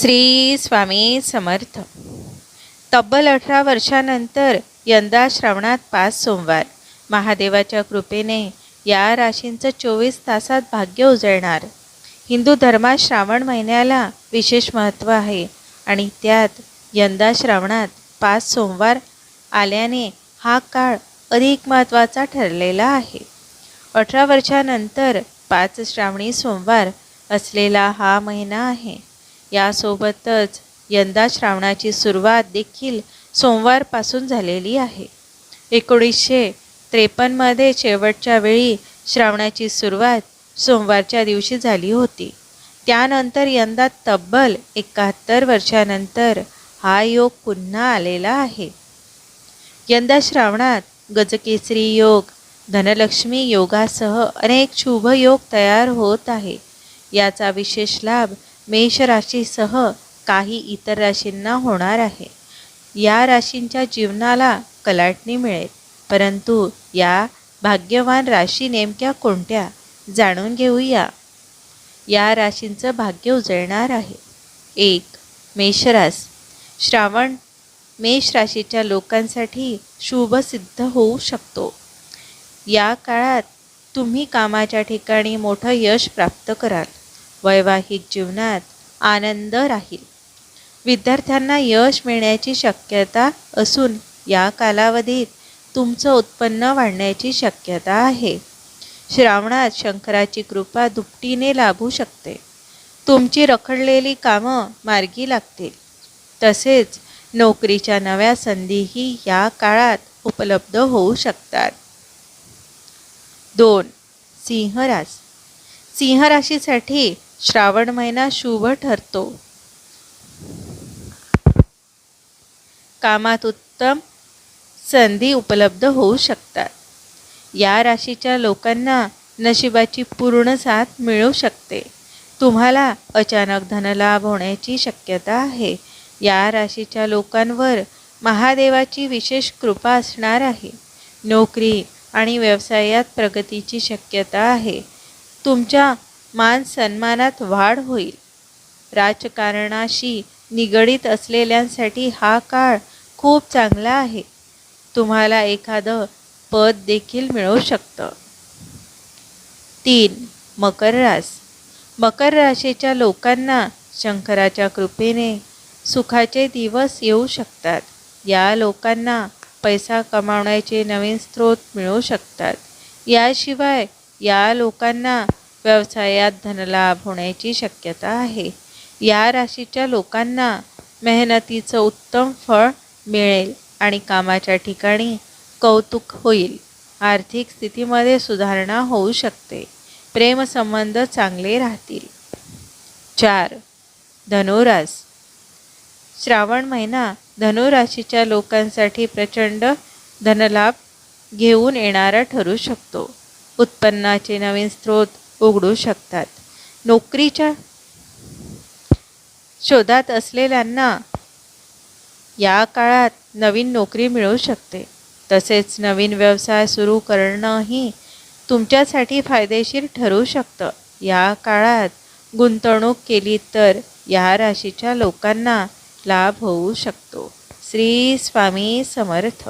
श्री स्वामी समर्थ. तब्बल अठरा वर्षानंतर यंदा श्रावणात पाच सोमवार. महादेवाच्या कृपेने या राशींचं चोवीस तासात भाग्य उजळणार. हिंदू धर्मात श्रावण महिन्याला विशेष महत्त्व आहे आणि त्यात यंदा श्रावणात पाच सोमवार आल्याने हा काळ अधिक महत्त्वाचा ठरलेला आहे. अठरा वर्षानंतर पाच श्रावणी सोमवार असलेला हा महिना आहे. यासोबतच यंदा श्रावणाची सुरुवात देखील सोमवारपासून झालेली आहे. एकोणीसशे त्रेपन्नमध्ये शेवटच्या वेळी श्रावणाची सुरुवात सोमवारच्या दिवशी झाली होती. त्यानंतर यंदा तब्बल एकाहत्तर वर्षानंतर हा योग पुन्हा आलेला आहे. यंदा श्रावणात गजकेसरी योग धनलक्ष्मी योगासह अनेक शुभ योग तयार होत आहे. याचा विशेष लाभ मेष राशीसह काही इतर राशींना होणार आहे. या राशींच्या जीवनाला कलाटणी मिळेल. परंतु या भाग्यवान राशी नेमक्या कोणत्या? जाणून घेऊया. या राशींचं भाग्य उजळणार आहे. एक मेषरास. श्रावण मेष राशीच्या लोकांसाठी शुभ सिद्ध होऊ शकतो. या काळात तुम्ही कामाच्या ठिकाणी मोठं यश प्राप्त कराल. वैवाहिक जीवनात आनंद राहील. विद्यार्थ्यांना यश मिळण्याची शक्यता असून या कालावधीत तुमचं उत्पन्न वाढण्याची शक्यता आहे. श्रावणात शंकराची कृपा दुपटीने लाभू शकते. तुमची रखडलेली कामं मार्गी लागतील. तसेच नोकरीच्या नव्या संधीही या काळात उपलब्ध होऊ शकतात. दोन सिंहरास. सिंहराशीसाठी सिंह राशीसाठी श्रावण महिना शुभ ठरतो. कामात उत्तम संधी उपलब्ध होऊ शकतात. या राशीच्या लोकांना नशिबाची पूर्ण साथ मिळू शकते. तुम्हाला अचानक धनलाभ होण्याची शक्यता आहे. या राशीच्या लोकांवर महादेवाची विशेष कृपा असणार आहे. नोकरी आणि व्यवसायात प्रगतीची शक्यता आहे. तुमच्या मान सन्मानात वाढ होईल. राजकारणाशी निगडीत असलेल्यांसाठी हा काळ खूप चांगला आहे. तुम्हाला एखादं पद देखील मिळू शकतं. तीन मकर रास. मकर राशीच्या लोकांना शंकराच्या कृपेने सुखाचे दिवस येऊ शकतात. या लोकांना पैसा कमावण्याचे नवीन स्रोत मिळू शकतात. याशिवाय या लोकांना व्यवसायात धनलाभ होण्याची शक्यता आहे. या राशीच्या लोकांना मेहनतीचं उत्तम फळ मिळेल आणि कामाच्या ठिकाणी कौतुक होईल. आर्थिक स्थितीमध्ये सुधारणा होऊ शकते. प्रेमसंबंध चांगले राहतील. चार धनुरास. श्रावण महिना धनुराशीच्या लोकांसाठी प्रचंड धनलाभ घेऊन येणारा ठरू शकतो. उत्पन्नाचे नवीन स्रोत उघडू शकतात. नोकरीच्या शोधात असलेल्यांना या काळात नवीन नोकरी मिळू शकते. तसेच नवीन व्यवसाय सुरू करणंही तुमच्यासाठी फायदेशीर ठरू शकतं. या काळात गुंतवणूक केली तर या राशीच्या लोकांना लाभ होऊ शकतो. श्री स्वामी समर्थ.